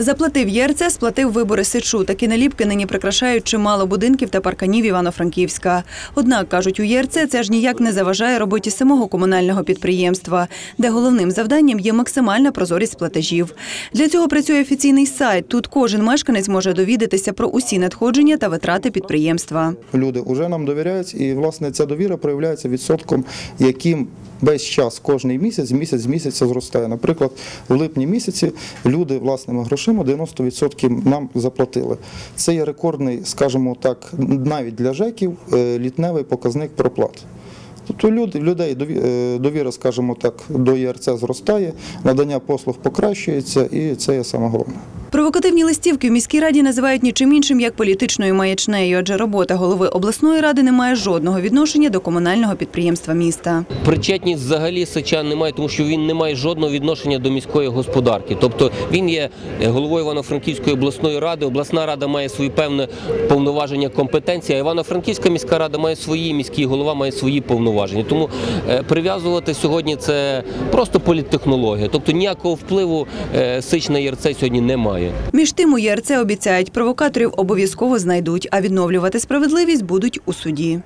Заплатив ЄРЦ, сплатив вибори Сичу. Такі наліпки нині прикрашають чимало будинків та парканів Івано-Франківська. Однак, кажуть у ЄРЦ, це ж ніяк не заважає роботі самого комунального підприємства, де головним завданням є максимальна прозорість платежів. Для цього працює офіційний сайт. Тут кожен мешканець може довідатися про усі надходження та витрати підприємства. Люди вже нам довіряють, і власне ця довіра проявляється відсотком, яким весь час, кожний місяць, місяць з місяця зростає. Наприклад, в липні місяці люди власними грошима 90% нам заплатили. Це є рекордний, скажімо так, навіть для ЖЕКів е, літневий показник проплат. Тобто людей е, довіра, скажімо так, до ЄРЦ зростає, надання послуг покращується, і це є саме головне. Провокативні листівки в міській раді називають нічим іншим як політичною маячнею, адже робота голови обласної ради не має жодного відношення до комунального підприємства міста. Причетність взагалі Сичан немає, тому що він не має жодного відношення до міської господарки. Тобто він є е, головою Івано-Франківської обласної ради. Обласна рада має свої певне повноваження, компетенції. Івано-Франківська міська рада має свої, міський голова має свої повноваження. Тому е, прив'язувати сьогодні це просто політтехнологія. Тобто ніякого впливу е, Сич на ЄРЦ сьогодні немає. Між тим у ЄРЦ обіцяють, провокаторів обов'язково знайдуть, а відновлювати справедливість будуть у суді.